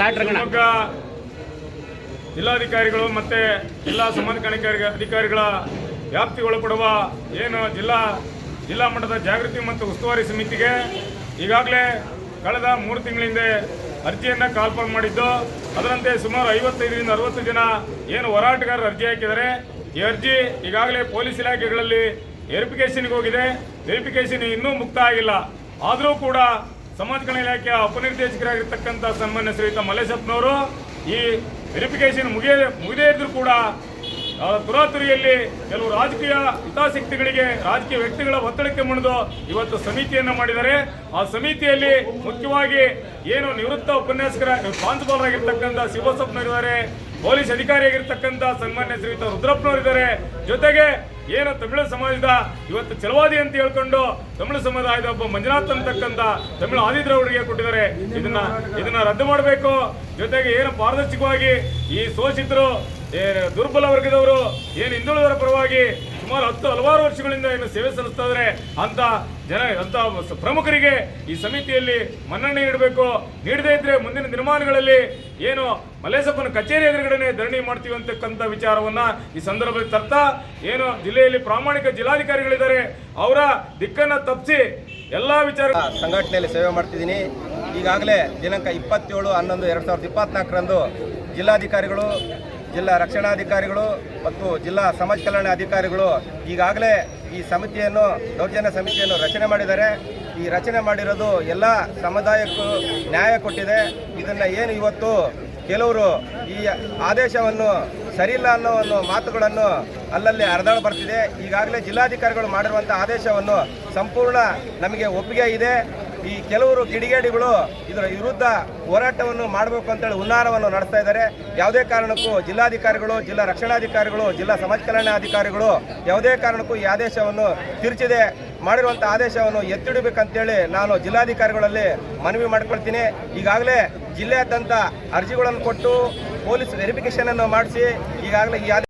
ಶಿವಮೊಗ್ಗ ಜಿಲ್ಲಾಧಿಕಾರಿಗಳು ಮತ್ತೆ ಜಿಲ್ಲಾ ಸಂಬಂಧಕಾಣಿಕ ಅಧಿಕಾರಿಗಳ ವ್ಯಾಪ್ತಿ ಒಳಪಡುವ ಏನು ಜಿಲ್ಲಾ ಜಿಲ್ಲಾ ಮಟ್ಟದ ಜಾಗೃತಿ ಮತ್ತು ಉಸ್ತುವಾರಿ ಸಮಿತಿಗೆ ಈಗಾಗಲೇ ಕಳೆದ ಮೂರು ತಿಂಗಳ ಹಿಂದೆ ಅರ್ಜಿಯನ್ನು ಕಾಲ್ಫಾರ್ಮ್ ಮಾಡಿದ್ದು. ಅದರಂತೆ ಸುಮಾರು ಐವತ್ತೈದರಿಂದ ಅರವತ್ತು ಜನ ಏನು ಹೋರಾಟಗಾರರು ಅರ್ಜಿ ಹಾಕಿದ್ದಾರೆ. ಈ ಅರ್ಜಿ ಈಗಾಗಲೇ ಪೊಲೀಸ್ ಇಲಾಖೆಗಳಲ್ಲಿ ವೆರಿಫಿಕೇಷನ್ಗೆ ಹೋಗಿದೆ. ವೆರಿಫಿಕೇಷನ್ ಇನ್ನೂ ಮುಕ್ತ ಆಗಿಲ್ಲ ಆದರೂ ಕೂಡ ಸಮಾಜ ಕಲ್ಯಾಣ ಇಲಾಖೆಯ ಉಪನಿರ್ದೇಶಕರಾಗಿರ್ತಕ್ಕಂಥ ಸನ್ಮಾನ್ಯ ಶ್ರೀಯುತ ಮಲ್ಲೇಶಪ್ಪನವರು ಈ ವೆರಿಫಿಕೇಶನ್ ಮುಗಿಯ ಮುಗಿದೇ ಇದ್ರೂ ಕೂಡ ತುರಾತುರಿಯಲ್ಲಿ ಕೆಲವು ರಾಜಕೀಯ ಹಿತಾಸಕ್ತಿಗಳಿಗೆ ರಾಜಕೀಯ ವ್ಯಕ್ತಿಗಳ ಒತ್ತಡಕ್ಕೆ ಮುಣಿದು ಇವತ್ತು ಸಮಿತಿಯನ್ನು ಮಾಡಿದ್ದಾರೆ. ಆ ಸಮಿತಿಯಲ್ಲಿ ಮುಖ್ಯವಾಗಿ ಏನು ನಿವೃತ್ತ ಉಪನ್ಯಾಸಕರ ಪ್ರಾಂಶುಪಾಲರಾಗಿರ್ತಕ್ಕಂಥ ಶಿವಬಸಪ್ಪನವರಿದ್ದಾರೆ ಪೊಲೀಸ್ ಅಧಿಕಾರಿಯಾಗಿರ್ತಕ್ಕಂಥ ಸನ್ಮಾನ್ಯ ಶ್ರೀಯುತ ರುದ್ರಪ್ಪನವರಿದ್ದಾರೆ. ಜೊತೆಗೆ ಏನು ತಮಿಳು ಸಮಾಜದ ಇವತ್ತು ಚಲವಾದಿ ಅಂತ ಹೇಳ್ಕೊಂಡು ತಮಿಳು ಸಮುದಾಯದ ಒಬ್ಬ ಮಂಜುನಾಥ್ ಅಂತಕ್ಕಂಥ ತಮಿಳು ಆದಿದ್ರವರಿಗೆ ಕೊಟ್ಟಿದ್ದಾರೆ. ಇದನ್ನ ಇದನ್ನ ರದ್ದು ಮಾಡಬೇಕು. ಜೊತೆಗೆ ಏನು ಪಾರದರ್ಶಕವಾಗಿ ಈ ಶೋಷಿತರು ದುರ್ಬಲ ವರ್ಗದವರು, ಏನು ಹಿಂದುಳಿದವರ ಪರವಾಗಿ ಸುಮಾರು ಹತ್ತು ಹಲವಾರು ವರ್ಷಗಳಿಂದ ಏನು ಸೇವೆ ಸಲ್ಲಿಸ್ತಾ ಇದ್ದಾರೆ ಅಂತ ಜನ, ಅಂತ ಪ್ರಮುಖರಿಗೆ ಈ ಸಮಿತಿಯಲ್ಲಿ ಮನ್ನಣೆ ನೀಡಬೇಕು. ನೀಡದೇ ಇದ್ರೆ ಮುಂದಿನ ದಿನಮಾನಗಳಲ್ಲಿ ಏನು ಮಲ್ಲೇಶಪ್ಪನ ಕಚೇರಿ ಎದುರುಗಡೆ ಧರಣಿ ಮಾಡ್ತೀವಿ ಅಂತಕ್ಕಂಥ ವಿಚಾರವನ್ನ ಈ ಸಂದರ್ಭದಲ್ಲಿ ತರ್ತಾ, ಏನು ಜಿಲ್ಲೆಯಲ್ಲಿ ಪ್ರಾಮಾಣಿಕ ಜಿಲ್ಲಾಧಿಕಾರಿಗಳಿದ್ದಾರೆ, ಅವರ ದಿಕ್ಕನ್ನ ತಪ್ಪಿಸಿ ಎಲ್ಲಾ ವಿಚಾರ ಸಂಘಟನೆಯಲ್ಲಿ ಸೇವೆ ಮಾಡ್ತಿದ್ದೀನಿ. ಈಗಾಗಲೇ ದಿನಾಂಕ ಇಪ್ಪತ್ತೇಳು, ಹನ್ನೊಂದು, ಎರಡು ಸಾವಿರದ ಇಪ್ಪತ್ತ್ನಾಲ್ಕರಂದು ಜಿಲ್ಲಾಧಿಕಾರಿಗಳು ಜಿಲ್ಲಾ ರಕ್ಷಣಾಧಿಕಾರಿಗಳು ಮತ್ತು ಜಿಲ್ಲಾ ಸಮಾಜ ಕಲ್ಯಾಣ ಅಧಿಕಾರಿಗಳು ಈಗಾಗಲೇ ಈ ಸಮಿತಿಯನ್ನು, ದೌರ್ಜನ್ಯ ಸಮಿತಿಯನ್ನು ರಚನೆ ಮಾಡಿದ್ದಾರೆ. ಈ ರಚನೆ ಮಾಡಿರೋದು ಎಲ್ಲ ಸಮುದಾಯಕ್ಕೂ ನ್ಯಾಯ ಕೊಟ್ಟಿದೆ. ಇದನ್ನು ಏನು ಇವತ್ತು ಕೆಲವರು ಈ ಆದೇಶವನ್ನು ಸರಿಯಿಲ್ಲ ಅನ್ನೋ ಒಂದು ಮಾತುಗಳನ್ನು ಅಲ್ಲಲ್ಲಿ ಹರಿದಾಳು ಬರ್ತಿದೆ. ಈಗಾಗಲೇ ಜಿಲ್ಲಾಧಿಕಾರಿಗಳು ಮಾಡಿರುವಂಥ ಆದೇಶವನ್ನು ಸಂಪೂರ್ಣ ನಮಗೆ ಒಪ್ಪಿಗೆ ಇದೆ. ಈ ಕೆಲವರು ಕಿಡಿಗೇಡಿಗಳು ಇದರ ವಿರುದ್ಧ ಹೋರಾಟವನ್ನು ಮಾಡಬೇಕು ಅಂತೇಳಿ ಹುನ್ನಾರವನ್ನು ನಡೆಸ್ತಾ ಇದ್ದಾರೆ. ಯಾವುದೇ ಕಾರಣಕ್ಕೂ ಜಿಲ್ಲಾಧಿಕಾರಿಗಳು, ಜಿಲ್ಲಾ ರಕ್ಷಣಾಧಿಕಾರಿಗಳು, ಜಿಲ್ಲಾ ಸಮಾಜ ಕಲ್ಯಾಣ ಅಧಿಕಾರಿಗಳು ಯಾವುದೇ ಕಾರಣಕ್ಕೂ ಈ ಆದೇಶವನ್ನು ತಿರುಚಿದೆ. ಮಾಡಿರುವಂಥ ಆದೇಶವನ್ನು ಎತ್ತಿಡಬೇಕಂತೇಳಿ ನಾನು ಜಿಲ್ಲಾಧಿಕಾರಿಗಳಲ್ಲಿ ಮನವಿ ಮಾಡ್ಕೊಳ್ತೀನಿ. ಈಗಾಗಲೇ ಜಿಲ್ಲೆಯಾದ್ಯಂತ ಅರ್ಜಿಗಳನ್ನು ಕೊಟ್ಟು ಪೊಲೀಸ್ ವೆರಿಫಿಕೇಷನನ್ನು ಮಾಡಿಸಿ ಈಗಾಗಲೇ ಈ